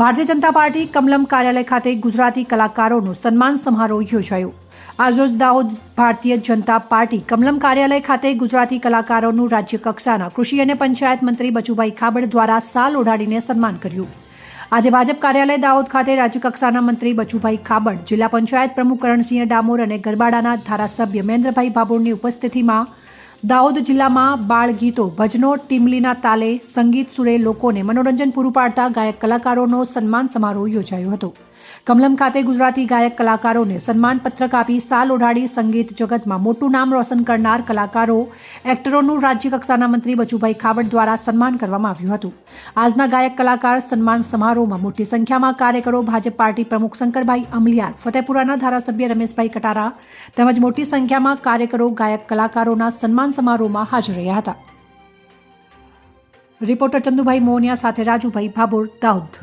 Bharatiya Janata party Kamalam કાર્યાલય ખાતે ગુજરાતી કલાકારોનો સન્માન સમારોહ યોજાયો. આજરોજ દાહોદ ભારતીય જનતા પાર્ટી કમલમ કાર્યાલય ખાતે ગુજરાતી કલાકારોનું રાજ્ય કક્ષાના કૃષિ અને પંચાયત મંત્રી બચુભાઈ ખાબડ દ્વારા સાલ ઓઢાડીને સન્માન કર્યું. આજે ભાજપ કાર્યાલય દાહોદ ખાતે રાજ્ય કક્ષાના મંત્રી બચુભાઈ ખાબડ, જિલ્લા પંચાયત પ્રમુખ કરણસિંહ ડામોર અને ગરબાડાના ધારાસભ્ય મહેન્દ્રભાઈ ભાભોરની ઉપસ્થિતિમાં દાહોદ જિલ્લામાં બાળ ગીતો, ભજનો, ટીમલીના તાલે સંગીત સુરે લોકોને મનોરંજન પૂરું પાડતા ગાયક કલાકારોનો સન્માન સમારોહ યોજાયો હતો. કમલમ ખાતે ગુજરાતી ગાયક કલાકારોને સન્માન પત્રક આપી સાલ ઓઢાડી સંગીત જગતમાં મોટું નામ રોશન કરનાર કલાકારો, એક્ટરોનું રાજ્ય કક્ષાના મંત્રી બચુભાઈ ખાબડ દ્વારા સન્માન કરવામાં આવ્યું હતું. આજના ગાયક કલાકાર સન્માન સમારોહમાં મોટી સંખ્યામાં કાર્યકરો, ભાજપ પાર્ટી પ્રમુખ શંકરભાઈ અમલિયાર, ફતેપુરાના ધારાસભ્ય રમેશભાઈ કટારા તેમજ મોટી સંખ્યામાં કાર્યકરો, ગાયક કલાકારોના સમારોહમાં હાજર રહ્યા હતા. રિપોર્ટર ચંદુભાઈ મોહનિયા સાથે રાજુભાઈ ભાભોર દાઉદ